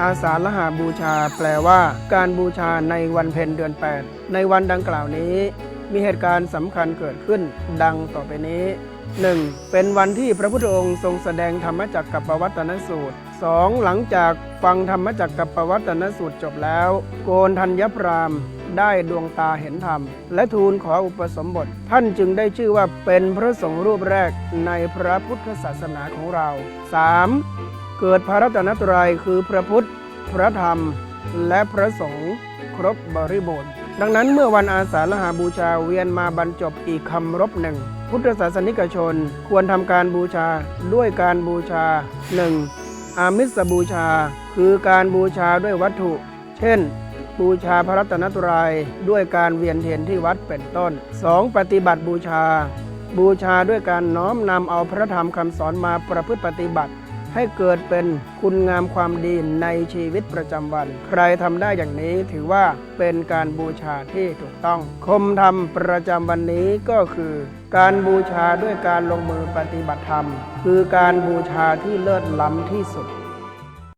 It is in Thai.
อาสาฬหาบูชาแปลว่า การบูชาในวันเพ็ญเดือน 8 ในวันดังกล่าวนี้ มีเหตุการณ์สำคัญเกิดขึ้น ดังต่อไปนี้ 1. เป็นวันที่พระพุทธองค์ทรงแสดงธรรมจักรกับปวัตนสูตร 2. หลังจากฟังธรรมจักรกับปวัตนสูตรจบแล้ว โกนธัญพรามได้ดวงตาเห็นธรรม และทูลขออุปสมบท ท่านจึงได้ชื่อว่าเป็นพระสงฆ์รูปแรกในพระพุทธศาสนาของเรา 3. เกิดพระรัตนตรัยคือพระพุทธ พระธรรม และพระสงฆ์ครบบริบูรณ์ ดังนั้นเมื่อวันอาสาฬหาบูชาเวียนมาบรรจบอีกคำรบหนึ่ง พุทธศาสนิกชนควรทำการบูชาด้วยการบูชา 1. อามิสบูชา คือการบูชาด้วยวัตถุ เช่นบูชาพระรัตนตรัยด้วยการเวียนเทียนที่วัดเป็นต้น 2. ปฏิบัติบูชา บูชาด้วยการน้อมนำเอาพระธรรมคำสอนมาประพฤติปฏิบัติ ให้เกิดเป็นคุณงามความดีในชีวิตประจำวัน ใครทำได้อย่างนี้ถือว่าเป็นการบูชาที่ถูกต้อง คมธรรมประจำวันนี้ก็คือ การบูชาด้วยการลงมือปฏิบัติธรรม คือการบูชาที่เลิศล้ำที่สุด